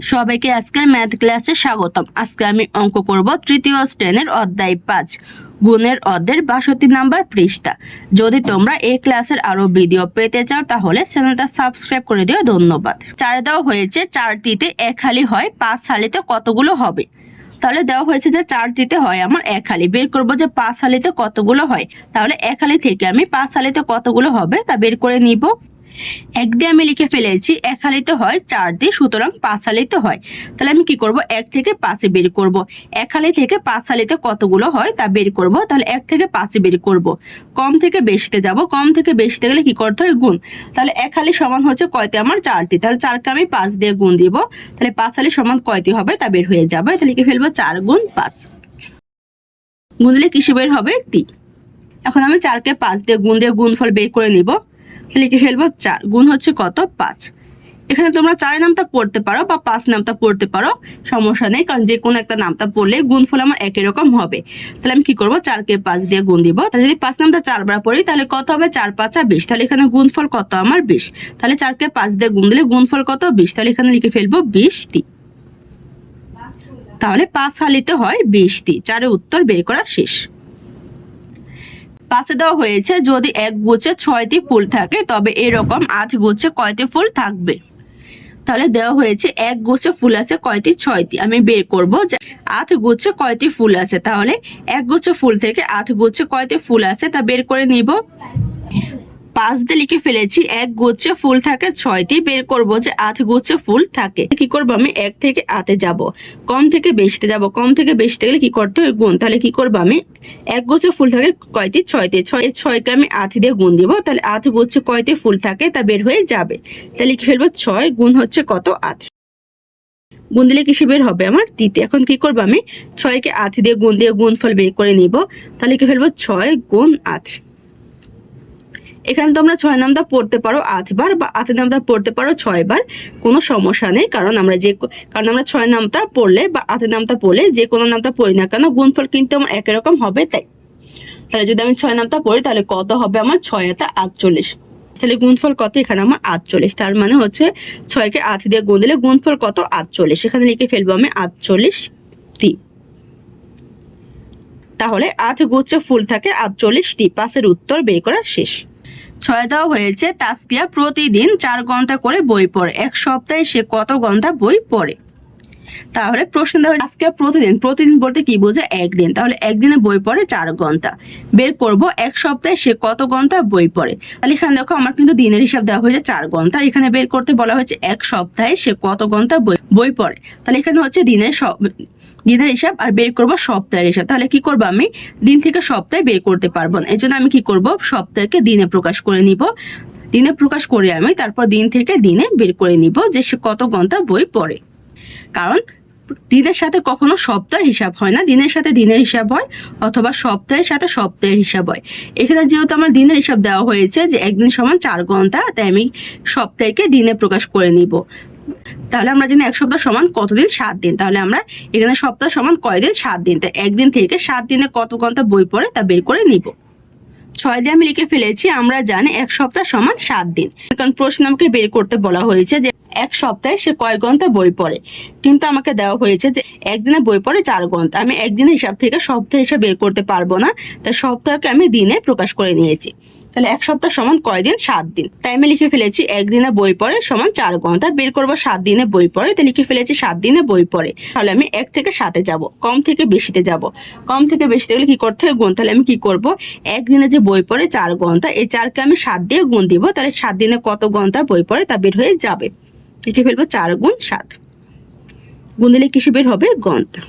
সবাইকে আজকের ম্যাথ ক্লাসে স্বাগতম। আজকে আমি অঙ্ক করব তৃতীয় শ্রেণির অধ্যায় পাঁচ, গুণের অর্ধের বাষট্টি নাম্বার পৃষ্ঠা। যদি তোমরা এই ক্লাসের আরও ভিডিও পেতে চাও, তাহলে চ্যানেলটা সাবস্ক্রাইব করে দিও। ধন্যবাদ। চার দেওয়া হয়েছে, চারটিতে এক হালি হয়, পাঁচ হালিতে কতগুলো হবে? তাহলে দেওয়া হয়েছে যে চারটিতে হয় আমার এক হালি। বের করব যে পাঁচ হালিতে কতগুলো হয়। তাহলে এক হালি থেকে আমি পাঁচ হালিতে কতগুলো হবে তা বের করে নিব। এক দিয়ে আমি লিখে ফেলেছি, এক হালিতে হয়, চার দিয়ে, সুতরাং পাঁচ হালিতে হয়। তাহলে আমি কি করব? এক থেকে পাঁচে বের করব। এক হালি থেকে পাঁচ হালিতে কতগুলো হয় তা বের করব। তাহলে এক থেকে পাঁচে বের করব। কম থেকে বেশিতে যাব। কম থেকে বেশিতে গেলে কি করতে হয়? গুণ। তাহলে এক হালি সমান হচ্ছে কয়তে আমার চারটি। তাহলে চারকে আমি পাঁচ দিয়ে গুণ দিব। তাহলে পাঁচ হালি সমান কয়টি হবে তা বের হয়ে যাবে। তাহলে লিখে ফেলব চার গুণ পাঁচ। গুণ দিলে কিসে বের হবে? তি এখন আমি চারকে পাঁচ দিয়ে গুণ দিয়ে গুণফল বের করে নিব। লিখে ফেলব চার। গুণ হচ্ছে কত? পাঁচ। এখানে তোমরা চারের নামটা পড়তে পারো বা পাঁচ নামটা পড়তে পারো, সমস্যা নেই, কারণ যে কোনো একটা নামটা পড়লে গুণফল আমার একই রকম হবে। তাহলে আমি কি করব? চারকে পাঁচ দিয়ে গুণ দিব। তাহলে যদি পাঁচ নামটা চারবার পড়ি, তাহলে কত হবে? চার, পাঁচা বিশ। তাহলে এখানে গুণফল কত? আমার বিশ। তাহলে চারকে পাঁচ দিয়ে গুণ দিলে গুণফল কত? বিশ। তাহলে এখানে লিখে ফেলব বিশটি। তাহলে পাঁচ হালিতে হয় বিশটি। চারের উত্তর বের করা শেষ। পাশে দেওয়া হয়েছে, যদি এক গুছে ছয়টি ফুল থাকে, তবে এরকম আট গুছে কয়টি ফুল থাকবে? তাহলে দেওয়া হয়েছে, এক গুছে ফুল আছে, কয়টি? ছয়টি। আমি বের করব যে আট গুচ্ছে কয়টি ফুল আছে। তাহলে এক গুছে ফুল থেকে আট গুচ্ছে কয়টি ফুল আছে তা বের করে নিব। পাঁচ দিয়ে লিখে ফেলেছি, এক গুচ্ছে ফুল থাকে ছয়টি বের করব যে আট গুচ্ছে ফুল থাকে। কি করব আমি? এক থেকে আতে যাব। কম থেকে বেশিতে যাব। কম থেকে বেশিতে গেলে কি করতে হয়? গুণ। তাহলে কি করব আমি? এক গুচ্ছে ফুল থাকে কয়টি ছয়তে ছয় ছয়কে আমি আট দিয়ে গুণ দিব। তাহলে আট গুচ্ছে কয়টি ফুল থাকে তা বের হয়ে যাবে। তাহলে লিখে ফেলব ছয় গুণ হচ্ছে কত? আট গুণ দিলে কিসে বের হবে আমার? তৃতীয় এখন কি করব আমি? ছয়কে আট দিয়ে গুণ দিয়ে গুণ ফল বের করে নিব। তাহলে কি ফেলব ছয় গুণ আট এখানে তোমরা ছয় নামটা পড়তে পারো আটবার বা আট নামটা পড়তে পারো ছয়বার, কোনো সমস্যা নেই, কারণ আমরা যে কারণ আমরা ছয় নামটা পড়লে বা আট নামটা পড়লে যে কোনো নামটা পড়ি না কেন, গুণফল কিন্তু আমার একই রকম হবে তাই। তাহলে যদি আমি ছয় নামটা পড়ি, তাহলে কত হবে আমার ছয় হাতে আটচল্লিশ। তাহলে গুণফল কত? এখানে আমার আটচল্লিশ। তার মানে হচ্ছে ছয়কে আট দিয়ে গুণ দিলে গুণফল কত? আটচল্লিশ। এখানে লিখে ফেলব আমি আটচল্লিশ টি। তাহলে আট গুচ্ছে ফুল থাকে আটচল্লিশ টি। পাশের উত্তর বের করা শেষ। ছয় দেওয়া হয়েছে তাস্কিয়া প্রতিদিন চার ঘণ্টা করে বই পড়ে। এক সপ্তাহে সে কত ঘণ্টা বই পড়ে? তাহলে প্রশ্ন দেওয়া আজকে প্রতিদিন প্রতিদিন বলতে কি বোঝে? একদিন। তাহলে একদিনে বই পড়ে চার ঘণ্টা। বের করব, এক সপ্তাহে সে কত ঘণ্টা বই পড়ে? তাহলে এখানে দেখো আমার কিন্তু দিনের হিসাব দেওয়া হয়েছে চার ঘণ্টা। এখানে বের করতে বলা হয়েছে এক সপ্তাহে সে কত ঘণ্টা বই বই পড়ে? তাহলে এখানে হচ্ছে দিনের দিনের হিসাব আর বের করব সপ্তাহের হিসাব। তাহলে কি করব আমি? দিন থেকে সপ্তাহে বের করতে পারব না। এই জন্য আমি কি করব? সপ্তাহকে দিনে প্রকাশ করে নিব। দিনে প্রকাশ করে আমি, তারপর দিন থেকে দিনে বের করে নিব যে সে কত ঘণ্টা বই পড়ে। কারণ দিনের সাথে কখনো সপ্তাহের হিসাব হয় না। দিনের সাথে দিনের হিসাব হয় অথবা সপ্তাহের সাথে সপ্তাহের হিসাব হয়। এখানে যেহেতু আমার দিনের হিসাব দেওয়া হয়েছে যে একদিন সমান চার ঘণ্টা, তাই আমি সপ্তাহকে দিনে প্রকাশ করে নিব। তাহলে আমরা জানি এক সপ্তাহ সমান কতদিন সাত দিন। তাহলে আমরা এখানে সপ্তাহ সমান কয়দিন সাত দিন। তাই একদিন থেকে সাত দিনে কত ঘণ্টা বই পড়ে তা বের করে নিব। ছয় দিয়ে আমি লিখে ফেলেছি, আমরা জানি এক সপ্তাহ সমান সাত দিন। কারণ প্রশ্ন আমাকে বের করতে বলা হয়েছে যে এক সপ্তাহে সে কয় ঘণ্টা বই পড়ে? কিন্তু আমাকে দেওয়া হয়েছে যে একদিনে বই পড়ে চার ঘণ্টা। আমি একদিনের হিসাব থেকে সপ্তাহ হিসাব বের করতে পারব না। তাই সপ্তাহকে আমি দিনে প্রকাশ করে নিয়েছি। তাহলে এক সপ্তাহ সমান কয়দিন সাত দিন। তাই আমি লিখে ফেলেছি, একদিনে বই পড়ে সমান চার ঘণ্টা। বের করব সাত দিনে বই পড়ে তাই লিখে ফেলেছি সাত দিনে বই পড়ে। তাহলে আমি এক থেকে সাতে যাব, কম থেকে বেশিতে যাব। কম থেকে বেশিতে গেলে কি করতে হয়? গুণ। তাহলে আমি কি করব? একদিনে যে বই পড়ে চার ঘণ্টা, এই চারকে আমি সাত দিয়ে গুণ দিব, তাহলে সাত দিনে কত ঘণ্টা বই পড়ে? তা বের হয়ে যাবে। লিখে ফেলব চার গুণ সাত। গুণ দিলে কিসে বের হবে? ঘণ্টা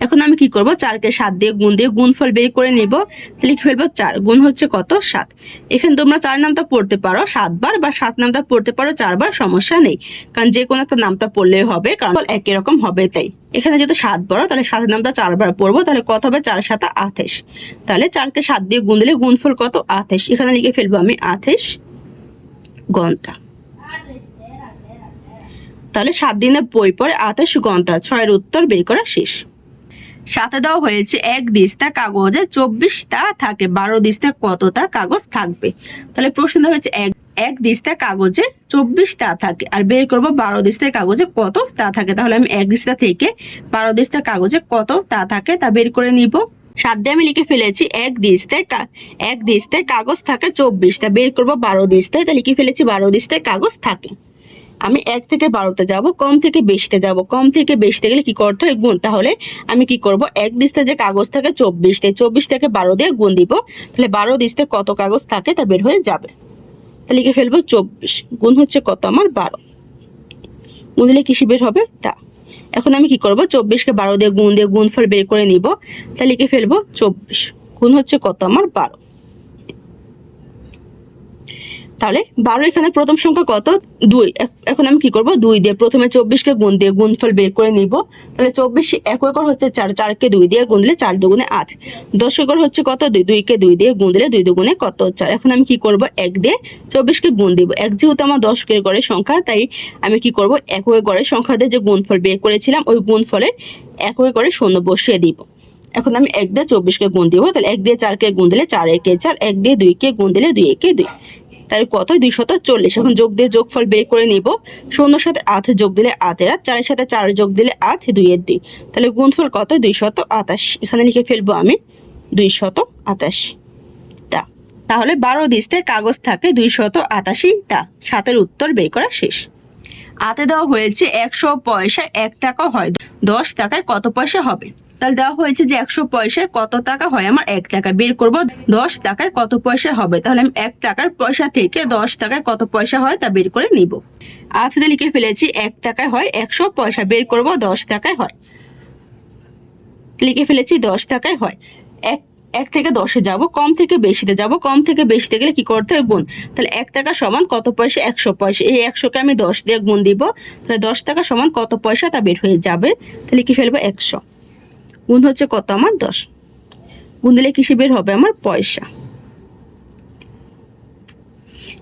এখন আমি কি করব? চারকে সাত দিয়ে গুণ দিয়ে গুণফল বের করে নিব। লিখে ফেলব চার। গুণ হচ্ছে কত? সাত। এখানে তোমরা চার নামটা পড়তে পারো, সাতবার বা সাত নামটা পড়তে পারো, চারবার সমস্যা নেই। কারণ যে কোনো একটা নামটা পড়লেই হবে, কারণ একই রকম হবে তাই। এখানে যেহেতু সাত বড়, তাহলে সাত নামটা চারবার পড়ব, তাহলে কত হবে? চার সাতা আঠাশ। তাহলে চারকে সাত দিয়ে গুণ দিলে গুণফল কত? আঠাশ। এখানে লিখে ফেলব আমি আঠাশ ঘণ্টা। তাহলে সাত দিনে বই পড়ে আঠাশ ঘণ্টা, ছয়ের উত্তর বের করা শেষ। সাথে দেওয়া হয়েছে এক দিস্তা কাগজে চব্বিশটা থাকে, বারো দিস্তা কতটা কাগজ থাকবে? তাহলে প্রশ্ন হয়েছে এক এক দিস্তা কাগজে চব্বিশ তা থাকে, আর বের করব বারো দিস্তার কাগজে কত তা থাকে? তাহলে আমি এক দিস্তা থেকে বারো দিস্তার কাগজে কত তা থাকে তা বের করে নিব। সাত দিয়ে আমি লিখে ফেলেছি এক দিস্তায় কা- এক দিস্তায় কাগজ থাকে চব্বিশটা, বের করব বারো দিস্তায়, তা লিখে ফেলেছি বারো দিস্তায় কাগজ থাকে। আমি এক থেকে বারোতে যাব, কম থেকে বেশিতে যাব। কম থেকে বেশিতে গেলে কি করতে হয়? গুণ, তাহলে আমি কি করব? এক দিস্তে যে কাগজ থাকে চব্বিশ চব্বিশতে চব্বিশ থেকে বারো দিয়ে গুণ দিব। তাহলে বারো দিস্তে কত কাগজ থাকে তা বের হয়ে যাবে। তাহলে লিখে ফেলব চব্বিশ। গুণ হচ্ছে কত আমার বারো। গুণ দিলে কিসে বের হবে? তা। এখন আমি কি করব? চব্বিশকে বারো দিয়ে গুণ দিয়ে গুণফল বের করে নিব। তাহলে লিখে ফেলব চব্বিশ। গুণ হচ্ছে কত আমার বারো। তাহলে বারো এখানে প্রথম সংখ্যা কত? দুই। এখ- এখন আমি কি করব? দুই দিয়ে প্রথমে চব্বিশকে গুণ দিয়ে গুণফল বের করে নিব। তাহলে চব্বিশ এক একর হচ্ছে চার, চারকে দুই দিয়ে গুণ দিলে চার দুগুণে আট। দশ একর হচ্ছে কত? দুই। দুইকে দুই দিয়ে গুণ দিলে দুই দুগুণে কত? চার। এখন আমি কি করব? এক দিয়ে চব্বিশকে গুণ দিব। এক যেহেতু আমার দশ গড়ের সংখ্যা, তাই আমি কি করব? এক গড়ের সংখ্যা দিয়ে যে গুণফল বের করেছিলাম, ওই গুণফলের এক গড়ে শূন্য বসিয়ে দিব। এখন আমি এক দিয়ে চব্বিশকে গুণ দিব। তাহলে এক দিয়ে চারকে গুণ দিলে চার একে চার, এক দিয়ে দুইকে গুণ দিলে দুই একে দুই। তাহলে কত? দুইশত চল্লিশ। এখন যোগ দিয়ে যোগফল বের করে নিব। শূন্যর সাথে আট যোগ দিলে আটের আট চারের সাথে চার যোগ দিলে আট দুইয়ের দুই। তাহলে গুণফল কত? দুইশত আটাশ। এখানে লিখে ফেলব আমি, দুইশত আটাশ। তা তাহলে বারো দিস্তে কাগজ থাকে, দুইশত আটাশি। তা সাতের উত্তর বের করা শেষ। আতে দেওয়া হয়েছে একশো পয়সা, এক টাকা হয়। দশ টাকায় কত পয়সা হবে? তাহলে দেওয়া হয়েছে যে একশো পয়সায় কত টাকা হয়? আমার এক টাকা বের করব। দশ টাকায় কত পয়সা হবে? তাহলে আমি এক টাকার পয়সা থেকে দশ টাকায় কত পয়সা হয় তা বের করে নিব। আজকে লিখে ফেলেছি, এক টাকায় হয় একশো পয়সা, বের করব, দশ টাকায় হয়। লিখে ফেলেছি, দশ টাকায় হয়। এক এক থেকে দশে যাব, কম থেকে বেশিতে যাব। কম থেকে বেশিতে গেলে কি করতে হয়? গুণ। তাহলে এক টাকা সমান কত পয়সা? একশো পয়সা। এই একশোকে আমি দশ দিয়ে গুণ দিব। তাহলে দশ টাকা সমান কত পয়সা তা বের হয়ে যাবে? তাহলে কি ফেলব একশো। গুণ হচ্ছে কত আমার দশ? গুণ দিলে কিসে বের হবে আমার পয়সা?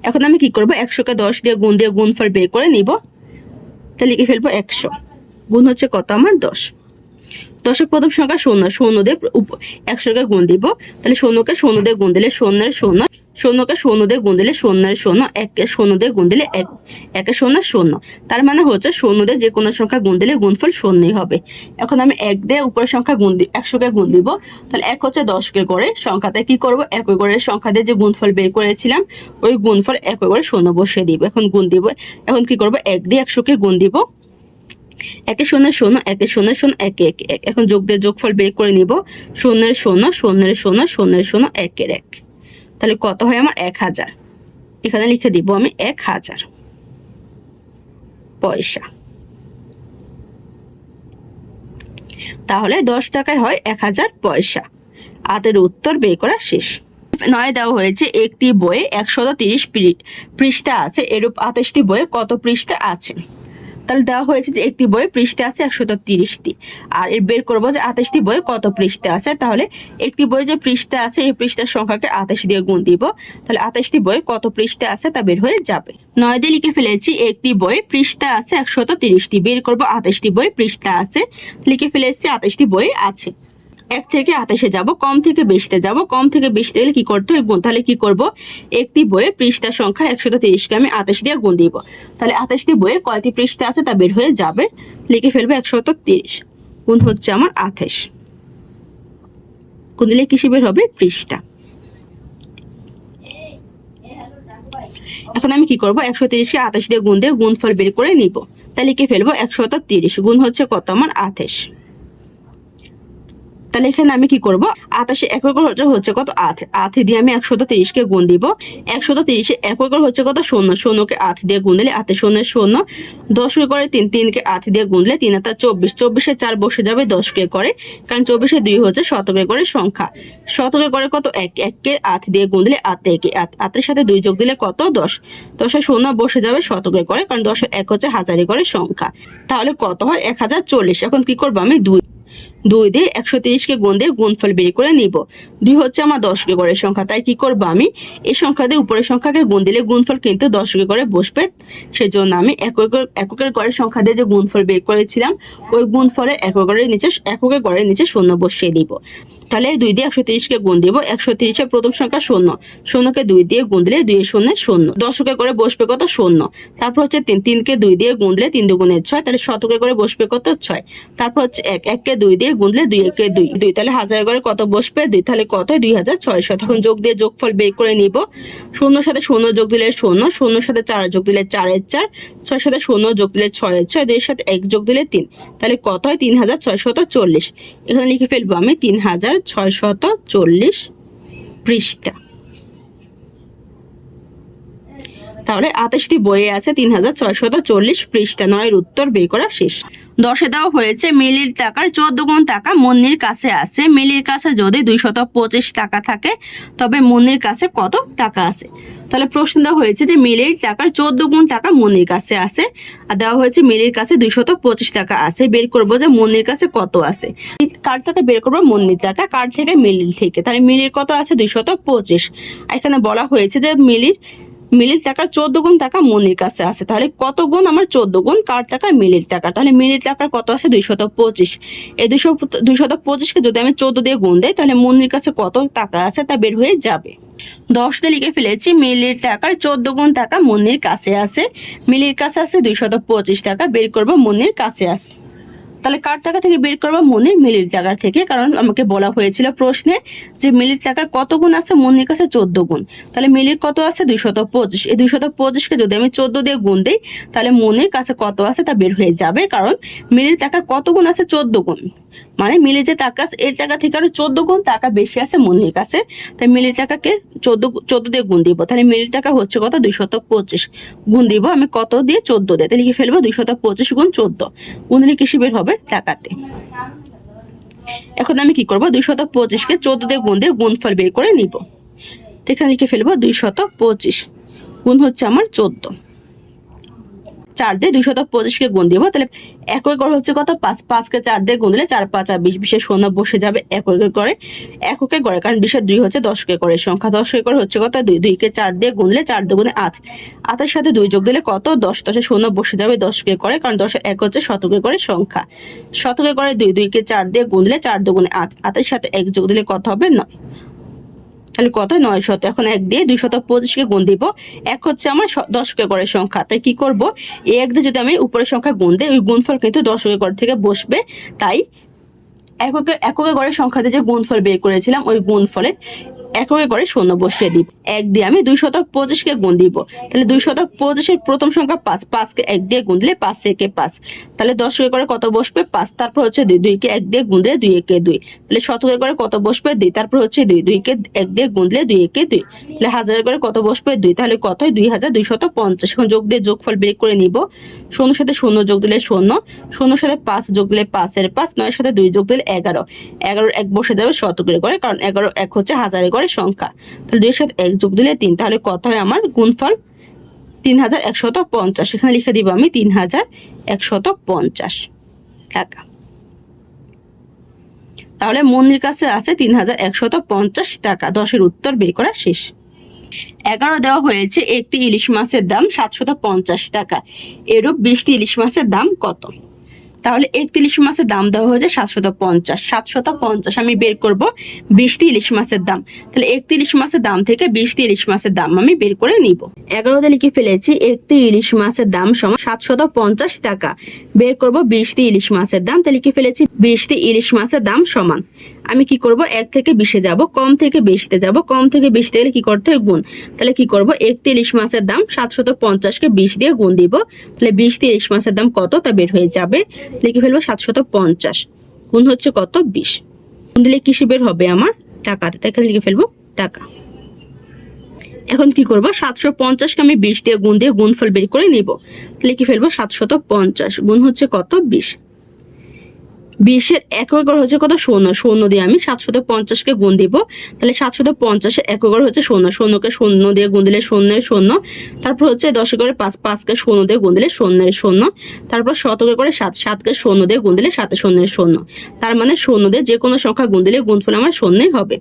এখন আমি কি করব? একশোকে দশ দিয়ে গুণ দিয়ে গুণফল বের করে নিব। তাহলে লিখে ফেলব একশো। গুণ হচ্ছে কত আমার দশ? দশের প্রথম সংখ্যা শূন্য। শূন্য দিয়ে একশোকে গুণ দিব। তাহলে শূন্যকে শূন্য দিয়ে গুণ দিলে শূন্যের শূন্য শূন্যকে শূন্য দিয়ে গুণ দিলে শূন্যের শূন্য এককে শূন্য দিয়ে গুণ দিলে এক, একে শূন্য শূন্য। তার মানে হচ্ছে শূন্য দিয়ে যে কোনো সংখ্যা গুণ দিলে গুণফল শূন্যই হবে। এখন আমি এক দিয়ে উপরের সংখ্যা গুণ দি, একশোকে গুণ দিব, তাহলে এক হচ্ছে দশকে করে সংখ্যাতে কি করব? এক গড়ের সংখ্যা দিয়ে যে গুণফল বের করেছিলাম, ওই গুণফল এক করে শূন্য বসিয়ে দিব। এখন গুণ দিব, এখন কি করব? এক দিয়ে একশোকে গুণ দিব। একে শূন্য শূন্য, একে শূন্য শূন্য, একে, এক এক। এখন যোগ দিয়ে যোগফল বের করে নিব। শূন্যের শূন্য শূন্যের শূন্য শূন্যের শূন্য, একের এক। তাহলে কত হয় আমার? এক হাজার। এখানে লিখে দিব আমি এক হাজার। পয়সা। তাহলে দশ টাকায় হয় এক হাজার পয়সা। আতের উত্তর বের করা শেষ। নয় দেওয়া হয়েছে একটি বইয়ে একশত তিরিশ পৃষ্ঠা আছে। এরূপ আঠাশটি বইয়ে কত পৃষ্ঠা আছে? তাহলে দেওয়া হয়েছে যে একটি বইয়ে পৃষ্ঠে আছে একশত তিরিশটি। আর এর বের করব যে আঠাশটি বই কত পৃষ্ঠে আছে, তাহলে একটি বই যে পৃষ্ঠা আছে, এই পৃষ্ঠার সংখ্যাকে আঠাশ দিয়ে গুণ দিব। তাহলে আঠাশটি বই কত পৃষ্ঠে আছে তা বের হয়ে যাবে। নয় দিয়ে লিখে ফেলেছি, একটি বই পৃষ্ঠা আছে একশত তিরিশটি। বের করব আঠাশটি বই পৃষ্ঠা আছে, লিখে ফেলেছি আঠাশটি বই আছে। এক থেকে আঠাশে যাব, কম থেকে বেশিতে যাব, কম থেকে বেশিতে গেলে কি করতে হয়? গুণ। তাহলে কি করব? একটি বইয়ে পৃষ্ঠা সংখ্যা একশত তিরিশকে আমি আঠাশ দিয়ে গুণ দিব। তাহলে আঠাশটি বইয়ে কয়টি পৃষ্ঠা আছে তা বের হয়ে যাবে? লিখে ফেলবে একশত তিরিশ। গুণ হচ্ছে আমার আঠাশ। গুণ দিলে কিসে বের হবে? পৃষ্ঠা। এখন আমি কি করব? একশো তিরিশকে আঠাশ দিয়ে গুণ দিয়ে গুণফল বের করে নিব। তাহলে লিখে ফেলব একশত তিরিশ। গুণ হচ্ছে কত? আমার আঠাশ। তাহলে এখানে আমি কি করব? আটাশে এক একর হচ্ছে কত? আট। আট দিয়ে আমি একশত তিরিশকে গুণ দিব। একশত তিরিশে এক একর হচ্ছে কত? শূন্য। শূন্যকে আট দিয়ে গুণ দিলে আটে শূন্যের শূন্য। দশকে করে তিন তিনকে আট দিয়ে গুণ দিলে তিন হাতে চব্বিশ। চব্বিশে চার বসে যাবে দশকে করে, কারণ চব্বিশে দুই হচ্ছে শতকে করে সংখ্যা। শতকে করে কত? এক। এককে আট দিয়ে গুণ দিলে আট একে আট। সাথে দুই যোগ দিলে কত? দশ। দশে শূন্য বসে যাবে শতকে করে, কারণ দশের এক হচ্ছে হাজারে করে সংখ্যা। তাহলে কত হয়? এক হাজার চল্লিশ। এখন কি করব আমি? দুই। দুই দিয়ে একশো তিরিশকে গুণ দিয়ে গুণফল বের করে নিব। দুই হচ্ছে আমার দশকে গড়ের সংখ্যা, তাই কি করব আমি? এই সংখ্যা দিয়ে উপরের সংখ্যাকে গুণ দিলে গুণফল কিন্তু দশকে গড়ে বসবে। সেজন্য আমি এককের এককের গড়ের সংখ্যা দিয়ে যে গুণফল বের করেছিলাম, ওই গুণফলে এককের নিচে এককের গড়ের নিচে শূন্য বসিয়ে দিব। তাহলে দুই দিয়ে একশো তিরিশকে গুণ দিব, একশো তিরিশের প্রথম সংখ্যা শূন্য। শূন্যকে দুই দিয়ে গুণ দিলে দুই শূন্য শূন্য। দশকে করে বসবে কত? শূন্য। তারপর হচ্ছে তিন, তিনকে দুই দিয়ে গুণ দিলে তিন দুগুণের ছয়, তাহলে শতকে করে বসবে কত? ছয়। তারপর হচ্ছে এক, এককে দুই দিয়ে গুণ দিলে দুই একে দুই। দুই, তাহলে হাজার করে কত বসবে? দুই, তাহলে কত? দুই হাজার ছয়শো। তখন যোগ দিয়ে যোগফল বের করে নিব। শূন্যর সাথে শূন্য যোগ দিলে শূন্য, শূন্যর সাথে চার যোগ দিলে চারের চার, ছয়ের সাথে শূন্য যোগ দিলে ছয়ের ছয়, দুইয়ের সাথে এক যোগ দিলে তিন। তাহলে কত হয়? তিন হাজার ছয়শত চল্লিশ। এখানে লিখে ফেলব আমি, তিন হাজার ছয়শত চল্লিশ পৃষ্ঠা। তাহলে আঠাশটি বইয়ে আছে তিন হাজার ছয়শত চল্লিশ পৃষ্ঠা। নয়ের উত্তর বের করা শেষ। দশে দেওয়া হয়েছে, মিলির টাকার চোদ্দ গুণ টাকা মন্নির কাছে আছে। মিলির কাছে যদি দুইশত পঁচিশ টাকা থাকে, তবে মন্নির কাছে কত টাকা আছে? তাহলে প্রশ্ন দেওয়া হয়েছে যে মিলির টাকার চোদ্দ গুণ টাকা মনির কাছে আছে, আর দেওয়া হয়েছে মিলির কাছে দুইশত পঁচিশ টাকা আছে। বের করব যে মনির কাছে কত আছে। কার থেকে বের করব? মন্দির টাকা। কার থেকে? মিলির থেকে। তাহলে মিলির কত আছে? দুইশত পঁচিশ। এখানে বলা হয়েছে যে মিলির মিলির টাকার চোদ্দ গুণ টাকা মনির কাছে আছে। তাহলে কত গুণ আমার চোদ্দ গুণ? কার টাকা মিলির টাকা তাহলে মিলির টাকার কত আছে? দুইশত পঁচিশ। এই দুইশো দুইশত পঁচিশকে যদি আমি চোদ্দ দিয়ে গুণ দেই, তাহলে মনির কাছে কত টাকা আছে তা বের হয়ে যাবে। দশ দিয়ে লিখে ফেলেছি, মিলির টাকার চোদ্দ গুণ টাকা মনির কাছে আছে। মিলির কাছে আছে দুইশত পঁচিশ টাকা, বের করব মনির কাছে আছে। তাহলে কার টাকা থেকে বের করব? মনির মিলির টাকার থেকে। কারণ আমাকে বলা হয়েছিল প্রশ্নে যে মিলির টাকার কত গুণ আছে? মনির কাছে চোদ্দ গুণ। তাহলে মিলির কত আছে? দুইশত পঁচিশ। এই দুইশত পঁচিশকে যদি আমি চোদ্দ দিয়ে গুণ দিই, তাহলে মনির কাছে কত আছে? তা বের হয়ে যাবে। কারণ মিলির টাকার কত গুণ আছে? চোদ্দ গুণ। মানে মিলে যে টাকা এর টাকা থেকে আরও চোদ্দ গুণ টাকা বেশি আছে মনির কাছে। তাই মিলির টাকাকে চোদ্দ চোদ্দ দিয়ে গুণ দিব। তাহলে মিলির টাকা হচ্ছে কত? দুইশত পঁচিশ। গুণ দিব আমি কত দিয়ে? চোদ্দ দিয়ে। তাহলে লিখে ফেলব দুইশত পঁচিশ গুণ চোদ্দ। গুণ দিলে কৃষি বের হবে টাকাতে। এখন আমি কি করব? দুই দুইশত পঁচিশকে চোদ্দ দিয়ে গুণ দিয়ে গুণফল বের করে নিব। এখানে লিখে ফেলব দুইশত পঁচিশ। গুণ হচ্ছে আমার চোদ্দ। চার দিয়ে দুইশত পঁচিশকে গুণ দিব তাহলে এক একর হচ্ছে কত? পাঁচ পাঁচকে চার দিয়ে গুণ দিলে চার, পাঁচ আর বিশ, বিশের শূন্য বসে যাবে এক একর করে এককে করে কারণ বিশের দুই হচ্ছে দশ করে সংখ্যা দশ করে হচ্ছে কত? দুই দুইকে চার দিয়ে গুণ দিলে চার দুগুণে আট। আটের সাথে দুই যোগ দিলে কত? দশ, দশে শূন্য বসে যাবে দশকে করে কারণ দশের এক হচ্ছে শতকে করে সংখ্যা। শতকে করে দুই দুইকে চার দিয়ে গুণ দিলে চার দুগুণে আট। আটের সাথে এক যোগ দিলে কত হবে? নয়। তাহলে কত নয় শত। এখন এক দিয়ে দুই শত পঁচিশকে গুণ দিব। এক হচ্ছে আমার দশকে করে সংখ্যা। তাই কি করব? এক দিয়ে যদি আমি উপরের সংখ্যা গুণ দিই, ওই গুণফল কিন্তু দশকে করে থেকে বসবে। তাই এককে এককে গড়ের সংখ্যা দিয়ে যে গুণফল বের করেছিলাম, ওই গুণফলে এককে করে শূন্য বসিয়ে দিব। এক দিয়ে আমি দুই শতক পঁচিশকে গুণ দিব। তাহলে দুই শতক পঁচিশের প্রথম সংখ্যা পাঁচ। পাঁচকে এক দিয়ে গুণ দিলে পাঁচ, একে পাঁচ। তাহলে দশকে করে কত বসবে? পাঁচ। তারপর হচ্ছে দুই। দুইকে এক দিয়ে গুণ দিলে দুই, একে দুই। তাহলে শতকের করে কত বসবে? দুই। তারপর হচ্ছে দুই। দুইকে এক দিয়ে গুণ দিলে দুই, একে দুই। তাহলে হাজারের করে কত বসবে? দুই। তাহলে কত হয়? দুই হাজার দুই শত পঞ্চাশ। এখন যোগ দিয়ে যোগফল বের করে নিব। শূন্যর সাথে শূন্য যোগ দিলে শূন্য। শূন্যর সাথে পাঁচ যোগ দিলে পাঁচের পাঁচ। নয়ের সাথে দুই যোগ দিলে এগারো। এগারোর এক বসে যাবে শতকের করে। কারণ এগারো এক হচ্ছে হাজারের করে সংখ্যা। তাহলে দুইয়ের সাথে এক যোগ দিলে তিন, তাহলে কত হয় আমার? গুণফল তিন হাজার একশত পঞ্চাশ। এখানে লিখে দিব আমি তিন হাজার একশত পঞ্চাশ। টাকা। তাহলে মন্দির কাছে আছে তিন হাজার একশত পঞ্চাশ টাকা। দশের উত্তর বের করা শেষ। এগারো দেওয়া হয়েছে একটি ইলিশ মাছের দাম সাতশত পঞ্চাশ টাকা। এরূপ বিশটি ইলিশ মাছের দাম কত? তাহলে একত্রিশ মাছের দাম দেওয়া হয়েছে সাতশত পঞ্চাশ। সাতশত পঞ্চাশ আমি বের করব বিশটি ইলিশ মাছের দাম। তাহলে একত্রিশ মাছের দাম থেকে বিশটি ইলিশ মাছের দাম আমি বের করে নিব। এগারোতে লিখে ফেলেছি একটি ইলিশ মাছের দাম সমান সাতশত পঞ্চাশ টাকা। বের করব বিশটি ইলিশ মাছের দাম, তাহলে লিখে ফেলেছি বিশটি ইলিশ মাছের দাম সমান। আমি কি করব? এক থেকে বিশে যাব, কম থেকে বেশিতে যাব, কম থেকে বেশিতে গেলে কি করতে হয়? গুণ। তাহলে কি করব? একটি ইলিশ মাছের দাম সাতশত পঞ্চাশকে বিশ দিয়ে গুণ দিব। তাহলে বিশটি ইলিশ মাছের দাম কত? তা বের হয়ে যাবে। লিখে ফেলব সাতশত পঞ্চাশ। গুণ হচ্ছে কত? বিশ। গুণ দিলে কিসে বের হবে আমার? টাকাতে। তাই লিখে ফেলব টাকা। এখন কি করব? সাতশো পঞ্চাশকে আমি বিশ দিয়ে গুণ দিয়ে গুণফল বের করে নিব। তাহলে কি ফেলব সাতশত পঞ্চাশ। গুণ হচ্ছে কত? বিশ। বিশের এক একর হচ্ছে কত? শূন্য। শূন্য দিয়ে আমি সাতশত পঞ্চাশকে গুণ দিব। তাহলে সাতশত পঞ্চাশে এক একর হচ্ছে শূন্য। শূন্যকে শূন্য দিয়ে গুণ দিলে শূন্যের শূন্য। তারপর হচ্ছে দশ করে পাঁচ, পাঁচকে শূন্য দিয়ে গুণ দিলে শূন্যের শূন্য। তারপর শতকে করে সাত, সাতকে শূন্য দিয়ে গুণ দিলে সাতে শূন্যের শূন্য। তার মানে শূন্য দিয়ে যে কোনো সংখ্যা গুণ দিলে গুণফল আমার শূন্যই হবে।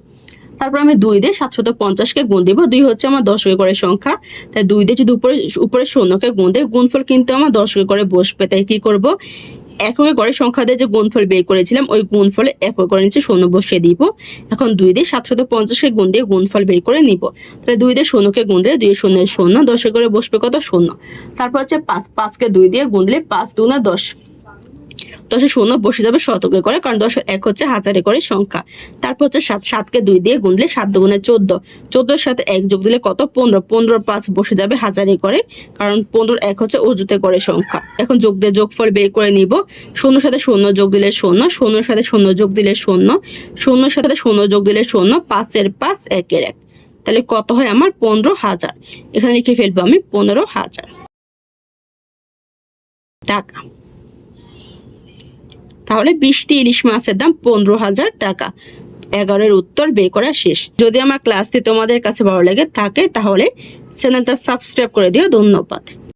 তারপর আমি দুই দিয়ে সাতশত পঞ্চাশকে গুণ দিব। দুই হচ্ছে আমার দশকে করে সংখ্যা। তাই দুই দিয়ে যদি উপরে উপরে শূন্যকে গুণ দেয় গুণফল কিন্তু আমার দশকে করে বসবে। তাই কি করব? এককে করে সংখ্যা দিয়ে যে গুণফল বের করেছিলাম, ওই গুণফলে একক করে নিচে শূন্য বসিয়ে দিব। এখন দুই দিয়ে সাতশত পঞ্চাশকে গুণ দিয়ে গুণফল বের করে নিব। তাহলে দুই দিয়ে শূন্যকে গুণ দিলে দুই শূন্য শূন্য, দশে করে বসবে কত? শূন্য। তারপর হচ্ছে পাঁচ, পাঁচকে দুই দিয়ে গুণ দিলে পাঁচ দুনা দশ। দশে শূন্য বসে যাবে শতকে করে, কারণ দশের এক হচ্ছে হাজারে করে সংখ্যা। তারপর হচ্ছে সাত, সাতকে দুই দিয়ে গুণ দিলে সাত দুগুণে চোদ্দ। চোদ্দোর সাথে এক যোগ দিলে কত? পনেরো। পনেরো পাঁচ বসে যাবে হাজারে করে, কারণ পনেরোর এক হচ্ছে অজুতে করে সংখ্যা। এখন যোগ দিয়ে যোগফল বের করে নিব। শূন্য সাথে শূন্য যোগ দিলে শূন্য, শূন্যর সাথে শূন্য যোগ দিলে শূন্য, শূন্যর সাথে শূন্য যোগ দিলে শূন্য, পাঁচের পাঁচ একের এক। তাহলে কত হয় আমার? পনেরো হাজার। এখানে লিখে ফেলব আমি, পনেরো হাজার। টাকা। তাহলে বিশটি ইলিশ মাছের দাম পনেরো হাজার টাকা। এগারোর উত্তর বের করা শেষ। যদি আমার ক্লাসটি তোমাদের কাছে ভালো লেগে থাকে, তাহলে চ্যানেলটা সাবস্ক্রাইব করে দিও। ধন্যবাদ।